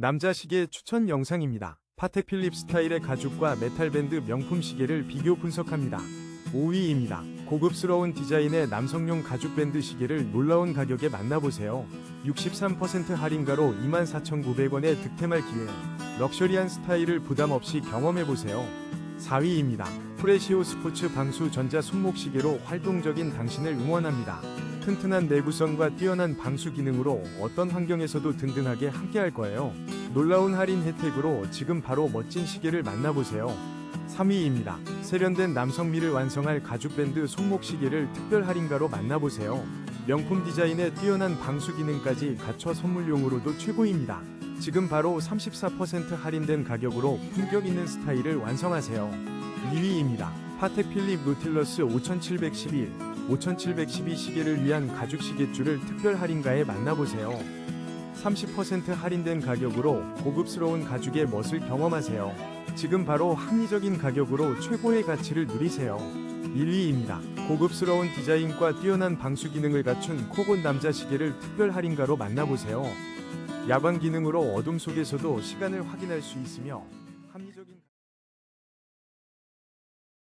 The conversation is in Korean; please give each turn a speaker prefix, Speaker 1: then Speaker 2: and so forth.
Speaker 1: 남자 시계 추천 영상입니다. 파텍 필립 스타일의 가죽과 메탈 밴드 명품 시계를 비교 분석합니다. 5위입니다. 고급스러운 디자인의 남성용 가죽 밴드 시계를 놀라운 가격에 만나보세요. 63% 할인가로 24,900원에 득템할 기회. 럭셔리한 스타일을 부담 없이 경험해보세요. 4위입니다. 프레시오 스포츠 방수 전자 손목 시계로 활동적인 당신을 응원합니다. 튼튼한 내구성과 뛰어난 방수 기능으로 어떤 환경에서도 든든하게 함께할 거예요. 놀라운 할인 혜택으로 지금 바로 멋진 시계를 만나보세요. 3위입니다. 세련된 남성미를 완성할 가죽 밴드 손목 시계를 특별 할인가로 만나보세요. 명품 디자인에 뛰어난 방수 기능까지 갖춰 선물용으로도 최고입니다. 지금 바로 34% 할인된 가격으로 품격 있는 스타일을 완성하세요. 2위입니다. 파텍 필립 노틸러스 5711, 5712 시계를 위한 가죽 시계줄을 특별 할인가에 만나보세요. 30% 할인된 가격으로 고급스러운 가죽의 멋을 경험하세요. 지금 바로 합리적인 가격으로 최고의 가치를 누리세요. 1위입니다. 고급스러운 디자인과 뛰어난 방수 기능을 갖춘 코곤 남자 시계를 특별 할인가로 만나보세요. 야광 기능으로 어둠 속에서도 시간을 확인할 수 있으며